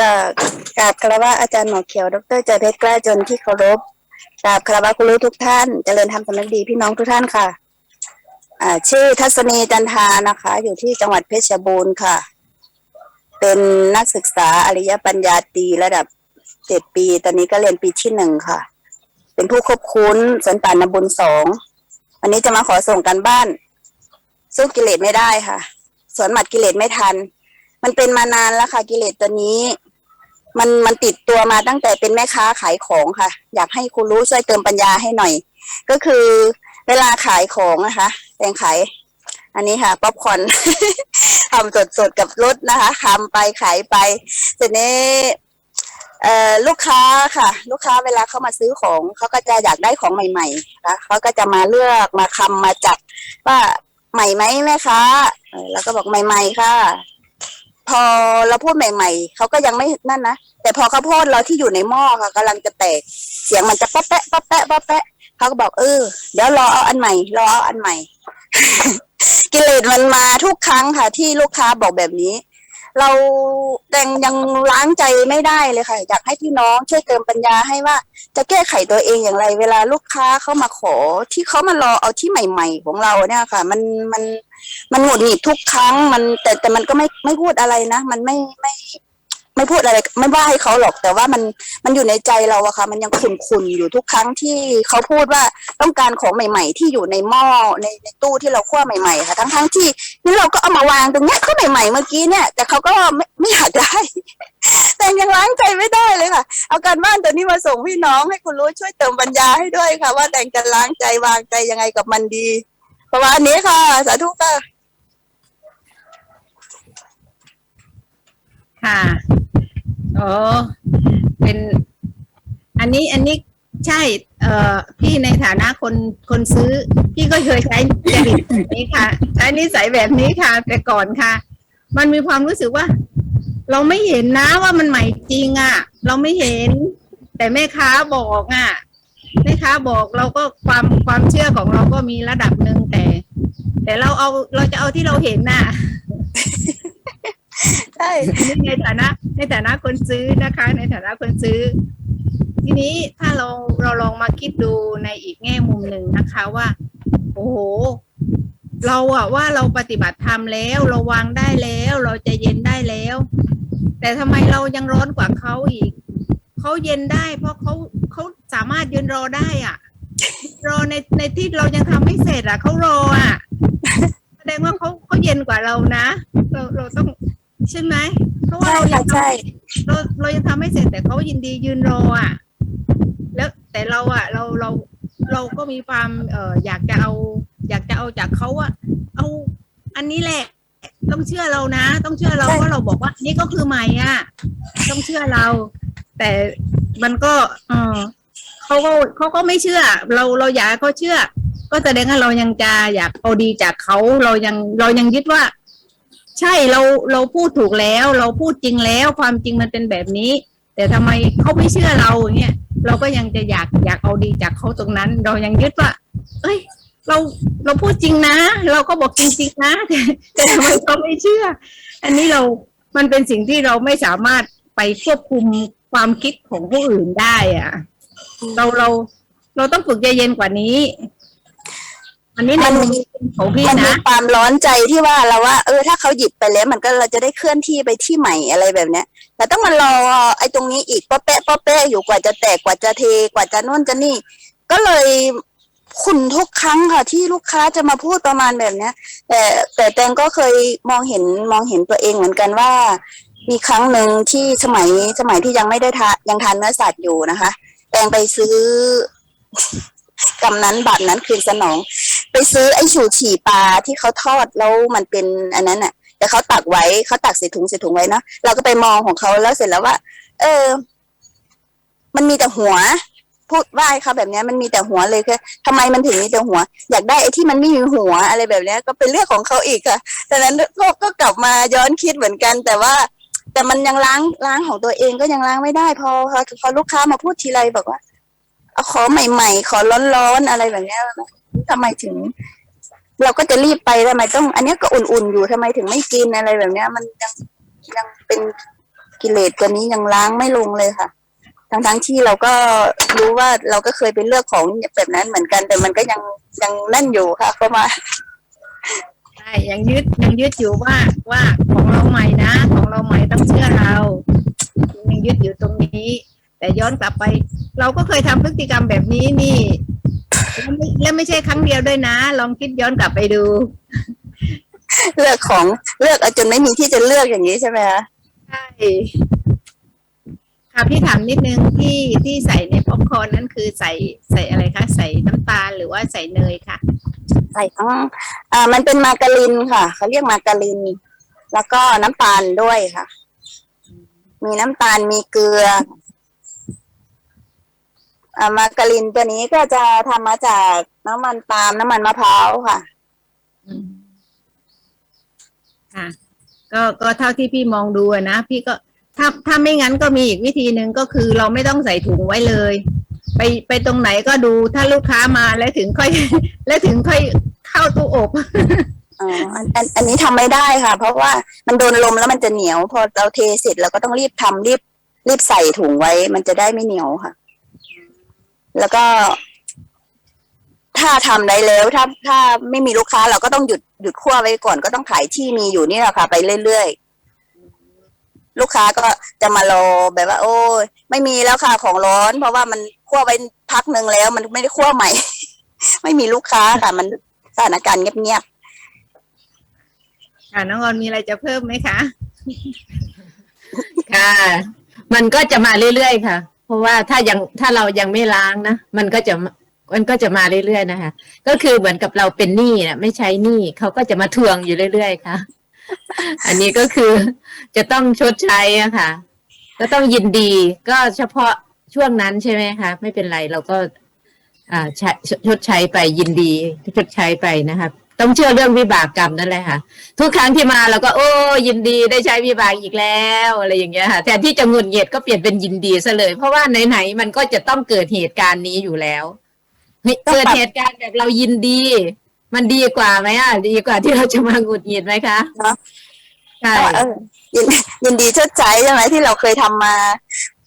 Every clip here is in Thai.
ก็กราบคารวะอาจารย์หมอเขียว ดรเจริญเพชรกล้าจนที่เคารพกราบคารวะคุณรู้ทุกท่านเจริญธรรมสำนึกดีพี่น้องทุกท่านค่ะ อ่า ชื่อทัศนีจันทานะคะ อยู่ที่จังหวัดเพชรบูรณ์ค่ะ เป็นนักศึกษาอริยปัญญาตรีระดับเจ็ดปี ตอนนี้ก็เรียนปีที่หนึ่งค่ะ เป็นผู้ควบคุ้นสันตานบุญสองวันนี้จะมาขอส่งกันบ้าน สู้กิเลสไม่ได้ค่ะ สวนหมัดกิเลสไม่ทัน มันเป็นมานานแล้วค่ะ กิเลสตัวนี้ มันมันติดตัวมาตั้งแต่เป็นแม่ค้าขายของค่ะ อยากให้คุณรู้ช่วยเติมปัญญาให้หน่อย ก็คือเวลาขายของนะคะแตงขายอันนี้ค่ะ ป๊อปคอนทำสดๆกับรถนะคะทำไปขายไปเสร็จนี้ลูกค้าค่ะ ลูกค้าเวลาเข้ามาซื้อของเขาก็จะอยากได้ของใหม่ๆนะเขาก็จะมาเลือกมาคำมาจับว่าใหม่ไหมแม่ค้าเออแล้วก็บอกใหม่ ๆ ค่ะ อเราพูดใหม่ ๆเขาก็ยังไม่นั่นนะแต่พอข้าวโพดเราที่อยู่ในหม้อค่ะกำลังจะแตก เสียงมันจะป๊อปแปะป๊อปแปะป๊อปแปะเขาก็บอกเออเดี๋ยวรอเอาอันใหม่รอเอาอันใหม่ กิเลสมันมาทุกครั้งค่ะ ที่ลูกค้าบอกแบบนี้ เราแต่งยังล้างใจไม่ได้เลยค่ะ อยากให้พี่น้องช่วยเติมปัญญาให้ว่า จะแก้ไขตัวเองอย่างไร เวลาลูกค้าเข้ามาขอ ที่เขามารอเอาที่ใหม่ ๆ ของเราเนี่ยค่ะ มันมันมันหงุดหงิดทุกครั้ง มันแต่แต่มันก็ไม่ไม่พูดอะไรนะ มันไม่ไม่ ไม่พูดอะไรไม่ว่าให้เขาหรอก แต่ว่ามันมันอยู่ในใจเราอะค่ะ มันยังขุ่นขุนอยู่ทุกครั้งที่เขาพูดว่าต้องการของใหม่ ๆ ที่อยู่ในหม้อในในตู้ที่เราคั่วใหม่ๆค่ะ ทั้งทั้งๆที่นี่เราก็เอามาวางตรงเนี้ยก็ใหม่ๆเมื่อกี้เนี่ย แต่เขาก็ไม่ไม่อยากได้ แต่ยังล้างใจไม่ได้เลยค่ะ เอาการบ้านตัวนี้มาส่งพี่น้องให้คุณรู้ช่วยเติมปัญญาให้ด้วยค่ะ ว่าแดงจะล้างใจวางใจยังไงกับมันดีประมาณนี้ค่ะ สาธุค่ะค่ะ อ๋อ เป็น อันนี้อันนี้ใช่ เอ่อ พี่ในฐานะคนคนซื้อ พี่ก็เคยใช้จริตแบบนี้ค่ะ ใช้นิสัยแบบนี้ค่ะ แต่ก่อนค่ะ มันมีความรู้สึกว่า เราไม่เห็นนะว่ามันใหม่จริงอะ เราไม่เห็น แต่แม่ค้าบอกอะแม่ค้าบอกเราก็ความความเชื่อของเราก็มีระดับหนึ่งแต่ แต่เราเอาเราจะเอาที่เราเห็นน่ะใช่อันนี้ในฐานะ ในฐานะคนซื้อนะคะ ในฐานะคนซื้อ ทีนี้ถ้าเราเราลองมาคิดดูในอีกแง่มุมหนึ่งนะคะว่า โอ้โห เราอะว่าเราปฏิบัติธรรมแล้ว เราวางได้แล้ว เราจะเย็นได้แล้ว แต่ทำไมเรายังร้อนกว่าเขาอีกเขาเย็นได้ เพราะเขาเขาสามารถยืนรอได้อะรอในในที่เรายังทำไม่เสร็จอะเขารออะแสดงว่าเขาเขาเย็นกว่าเรานะ เราเราต้องใช่ไหม เพราะว่าใช่เรายัค่ะงทำใช่เราเรายังทำไม่เสร็จแต่เขายินดียืนรออะ แล้วแต่เราอะ เราเราเราก็มีความเอ่ออยากจะเอา อยากจะเอาจากเขาอะเอาอันนี้แหละ ต้องเชื่อเรานะ ต้องเชื่อเราใช่ว่าเราบอกว่า นี่ก็คือใหม่อะ ต้องเชื่อเรา แต่มันก็ เออเขาก็เขาก็ไม่เชื่อ เราเราอยากให้เขาเชื่อ ก็แสดงว่าเรายังจะอยากเอาดีจากเขาเรายังเรายังยึดว่า ใช่เราเราพูดถูกแล้ว เราพูดจริงแล้วความจริงมันเป็นแบบนี้ แต่ทำไมเขาไม่เชื่อเราอย่างเงี้ยเราก็ยังจะอยากอยากเอาดีจากเขาตรงนั้น เรายังยึดว่า เอ้ย เราเราพูดจริงนะ เราก็บอกจริงๆนะแต่แต่ทำไมเขาไม่เชื่อ อันนี้เรามันเป็นสิ่งที่เราไม่สามารถไปควบคุมความคิดของผู้อื่นได้อะเราเราเราต้องฝึกใจเย็นกว่านี้ อันนี้ในมุมของพี่มันมีนะความร้อนใจที่ว่าเราว่า เออถ้าเขาหยิบไปแล้วมันก็เราจะได้เคลื่อนที่ไปที่ใหม่อะไรแบบเนี้ย แต่ต้องมารอไอ้ตรงนี้อีกป๊อปแปะป๊อปแปะอยู่กว่าจะแตกกว่าจะเทกว่าจะนู่นจะนี่ ก็เลยขุนทุกครั้งค่ะที่ลูกค้าจะมาพูดประมาณแบบเนี้ย แต่แต่แตงก็เคยมองเห็นมองเห็นตัวเองเหมือนกันว่า มีครั้งหนึ่งที่สมัยสมัยที่ยังไม่ได้ทานยังทานเนื้อสัตว์อยู่นะคะแตงไปซื้อกำนั้นบัตรนั้นคืนสนอง ไปซื้อไอ้ฉูฉี่ปลาที่เขาทอดแล้วมันเป็นอันนั้นน่ะ แต่เขาตักไว้เขาตักใส่ถุงใส่ถุงไว้เนาะเราก็ไปมองของเขาแล้วเสร็จแล้วว่า เออ มันมีแต่หัว พูดว่าเขาแบบนี้มันมีแต่หัวเลยคือทำไมมันถึงมีแต่หัว อยากได้ไอ้ที่มันไม่มีหัวอะไรแบบนี้ก็เป็นเรื่องของเขาอีกค่ะดังนั้นก็ก็กลับมาย้อนคิดเหมือนกัน แต่ว่าแต่มันยังล้างล้างของตัวเองก็ยังล้างไม่ได้ พอพอพอลูกค้ามาพูดทีไรบอกว่าเอาขอใหม่ ๆ ขอร้อนๆอะไรแบบนี้ ทำไมถึง เราก็จะรีบไปทำไมต้อง อันนี้ก็อุ่นๆอยู่ทำไมถึงไม่กินอะไรแบบเนี้ย มันยังยังเป็นกิเลสตัวนี้ยังล้างไม่ลงเลยค่ะ ทั้งทั้งๆที่เราก็รู้ว่าเราก็เคยไปเลือกของแบบนั้นเหมือนกัน แต่มันก็ยังยังนั่นอยู่ค่ะเข้ามาใช่ยังยึดยังยึดอยู่ว่าว่าของเราใหม่นะ ของเราใหม่ต้องเชื่อเรายังยึดอยู่ตรงนี้ แต่ย้อนกลับไป เราก็เคยทำพฤติกรรมแบบนี้นี่ แล้วไม่แล้วไม่ใช่ครั้งเดียวด้วยนะ ลองคิดย้อนกลับไปดู เลือกของเลือกเอาจนไม่มีที่จะเลือกอย่างนี้ใช่ไหมคะใช่ค่ะพี่ถามนิดนึงที่ที่ใส่ในป๊อปคอร์นนั่นคือใส่ใส่อะไรคะใส่น้ำตาลหรือว่าใส่เนยคะใส่ทั้งอ่า มันเป็นมาการินค่ะเขาเรียกมาการิน แล้วก็น้ำตาลด้วยค่ะ มีน้ำตาลมีเกลืออ่า มาการินตัวนี้ก็จะทำมาจากน้ำมันปาล์มน้ำมันมะพร้าวค่ะค่ะ ก็ก็เท่าที่พี่มองดูอะนะพี่ก็ถ้าถ้าไม่งั้นก็มีอีกวิธีหนึ่งก็คือเราไม่ต้องใส่ถุงไว้เลย ไปไปตรงไหนก็ดูถ้าลูกค้ามาแล้วถึงค่อย แล้วถึงค่อยเข้าตู้อบ อ๋ออันอันอันนี้ทำไม่ได้ค่ะ เพราะว่ามันโดนลมแล้วมันจะเหนียว พอเราเทเสร็จเราก็ต้องรีบทำรีบรีบใส่ถุงไว้ มันจะได้ไม่เหนียวค่ะ แล้วก็ ถ้าทำได้แล้ว ถ้าถ้าไม่มีลูกค้า เราก็ต้องหยุดหยุดคั่วไว้ก่อนก็ต้องขายที่มีอยู่นี่แหละค่ะ ไปเรื่อยๆลูกค้าก็จะมารอแบบว่า โอ้ยไม่มีแล้วค่ะของร้อน เพราะว่ามันคั่วไว้พักหนึ่งแล้ว มันไม่ได้คั่วใหม่ ไม่มีลูกค้าค่ะ มันสถานการณ์เงียบๆค่ะน้องออนมีอะไรจะเพิ่มไหมคะ ค่ะ มันก็จะมาเรื่อยๆค่ะเพ ราะว่าถ้ายังถ้าเรายังไม่ล้างนะมันก็จะมันก็จะมาเรื่อยๆนะคะ ก็คือเหมือนกับเราเป็นหนี้นะไม่ใช้หนี้เขาก็จะมาทวงอยู่เรื่อยๆค่ะ อันนี้ก็คือจะต้องชดใช้อะค่ะ ก็ต้องยินดีก็เฉพาะช่วงนั้นใช่ไหมคะ ไม่เป็นไรเราก็ อ่าชชดใช้ไปยินดีชดใช้ไปนะคะ ต้องเชื่อเรื่องวิบากกรรมนั่นแหละค่ะ ทุกครั้งที่มาเราก็โอ้ยินดีได้ใช้วิบากอีกแล้วอะไรอย่างเงี้ยค่ะแทนที่จะหงุดหงิดก็เปลี่ยนเป็นยินดีซะเลย เพราะว่าไหนๆมันก็จะต้องเกิดเหตุการณ์นี้อยู่แล้วเฮ้ยต้องปรับเกิดเหตุการณ์แบบเรายินดี มันดีกว่าไหมอะดีกว่าที่เราจะมาหงุดหงิดไหมคะเนอะใช่เออยินยินดีชดใช้ใช่ไหมที่เราเคยทำมา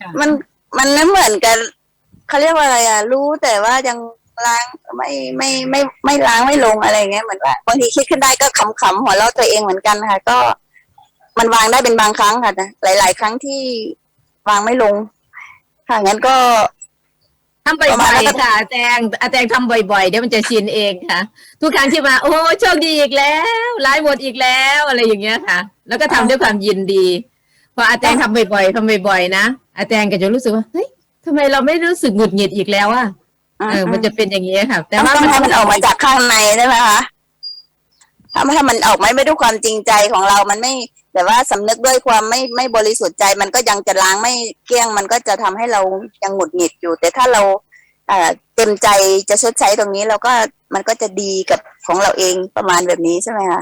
ค่ะมันมันไม่เหมือนกันเขาเรียกว่าอะไรอะ รู้แต่ว่ายัง ล้างไม่ไม่ไม่ไม่ล้างไม่ลงอะไรอย่างเงี้ยเหมือนว่าบางทีคิดขึ้นได้ก็ขำๆหัวเราะตัวเองเหมือนกันค่ะ ก็ มันวางได้เป็นบางครั้งค่ะนะหลาย ๆ ครั้งที่วางไม่ลง ค่ะงั้นก็ทำบ่ประมาอณยนั้นๆค่ะอาแตงอาแตงทำบ่อยๆเดี๋ยวมันจะชินเองค่ะ ทุกครั้งที่มา โอ้โชคดีอีกแล้วไลฟ์หมดอีกแล้วอะไรอย่างเงี้ยค่ะ แล้วก็ทำด้วยความยินดีพออาแตงทำบ่อยๆทำบ่อยๆนะอาแตงก็จะรู้สึกว่าเฮ้ยทำไมเราไม่รู้สึกหงุดหงิดอีกแล้วอะ เออ มันจะเป็นอย่างนี้ยค่ะ แต่แต่ว่าว่าให้มันออกมาจากข้างในใช่ไหมคะถ้าถ้ามันออกมาไม่ด้วยความจริงใจของเรา มันไม่ แต่ว่าสำนึกด้วยความไม่ไม่บริสุทธิ์ใจ มันก็ยังจะล้างไม่เกลี้ยง มันก็จะทำให้เรายังหงุดหงิดอยู่ แต่ถ้าเราเอ่อเต็มใจจะชดใช้ตรงนี้เราก็มันก็จะดีกับของเราเองประมาณแบบนี้ใช่ไหมคะ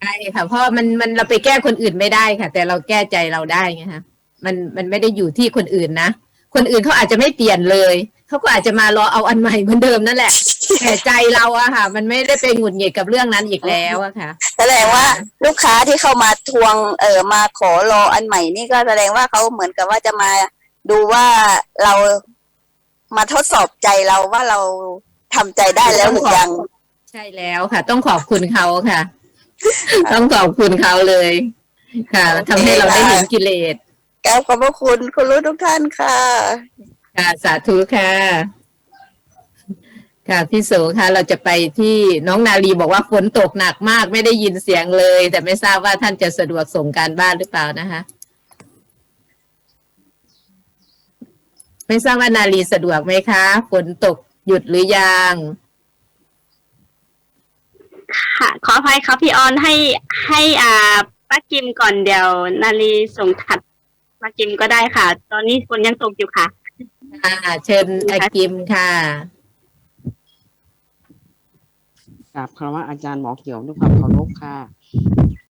ใช่ค่ะเพราะมันมันเราไปแก้คนอื่นไม่ได้ค่ะ แต่เราแก้ใจเราได้ไงคะมันมันไม่ได้อยู่ที่คนอื่นนะคนอื่นเขาอาจจะไม่เปลี่ยนเลย เขาก็อาจจะมารอเอาอันใหม่เหมือนเดิมนั่นแหละ แต่ใจเราอะค่ะ มันไม่ได้ไปหงุดหงิดกับเรื่องนั้นอีกแล้วอะค่ะ แสดงว่าลูกค้าที่เข้ามาทวงเออมาขอรออันใหม่นี่ก็แสดงว่าเขาเหมือนกับว่าจะมาดูว่าเรามาทดสอบใจเราว่าเราทำใจได้แล้วหรือยัง ใช่แล้วค่ะ ต้องขอบคุณเขาค่ะ ต้องขอบคุณเขาเลย ค่ะทำให้เราได้เห็นกิเลสแก้วขอบพระคุณคุณรู้ทุกท่านค่ะ ค่ะสาธุค่ะ ค่ะพี่โสค่ะ เราจะไปที่น้องนาลีบอกว่าฝนตกหนักมากไม่ได้ยินเสียงเลย แต่ไม่ทราบว่าท่านจะสะดวกส่งการบ้านหรือเปล่านะคะ ไม่ทราบว่านาลีสะดวกไหมคะ ฝนตกหยุดหรือยังค่ะ ขออภัยครับพี่ออนให้ให้อ่าป้าจิมก่อนเดี๋ยว นาลีส่งถัดป้าจิมก็ได้ค่ะ ตอนนี้ฝนยังตกอยู่ค่ะ ค่ะเชิญอากิมค่ะกราบคารวะอาจารย์หมอเขียวด้วยความเคารพค่ะ